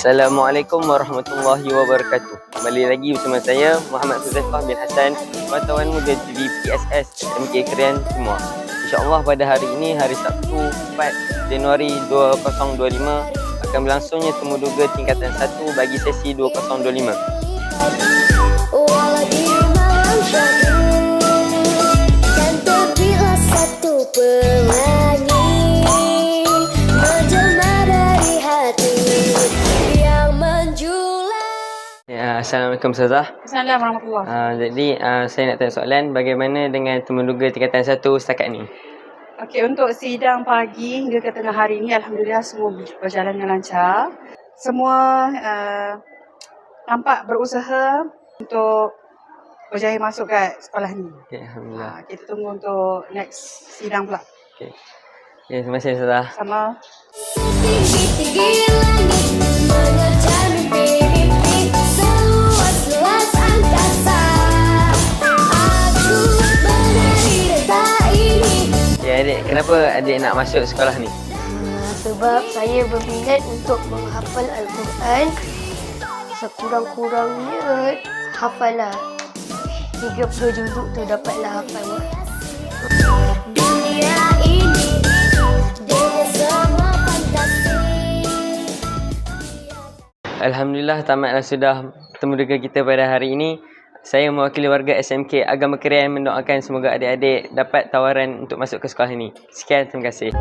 Assalamualaikum warahmatullahi wabarakatuh. Kembali lagi bersama saya Muhammad Huzaifah bin Hassan, wartawan muda TV PSS MK Kerian Timur. InsyaAllah pada hari ini, hari Sabtu 4 Januari 2025 akan berlangsungnya temu duga tingkatan 1 bagi sesi 2025. Ya, Assalamualaikum Ustazah. Assalamualaikum warahmatullahi Uh, jadi uh, saya nak tanya soalan bagaimana dengan temu duga tingkatan 1 setakat ni? Okey, untuk sidang pagi hingga ke tengah hari ini, Alhamdulillah semua berjalan dengan lancar. Semua uh, nampak berusaha untuk berjaya masuk kat sekolah ni. Okay, Alhamdulillah. Ha, kita tunggu untuk next sidang pula. Okay. Ya, terima kasih Ustazah. Sama. Kenapa adik nak masuk sekolah ni? Ah, sebab saya berminat untuk menghafal Al-Quran sekurang-kurangnya hafalah 30 juzuk tu dapatlah hafal Dunia ini Dengan semua fantasi Alhamdulillah tamatlah sudah temu duga kita pada hari ini. Saya mewakili warga SMK Agama Kerian mendoakan semoga adik-adik dapat tawaran untuk masuk ke sekolah ini. Sekian, terima kasih.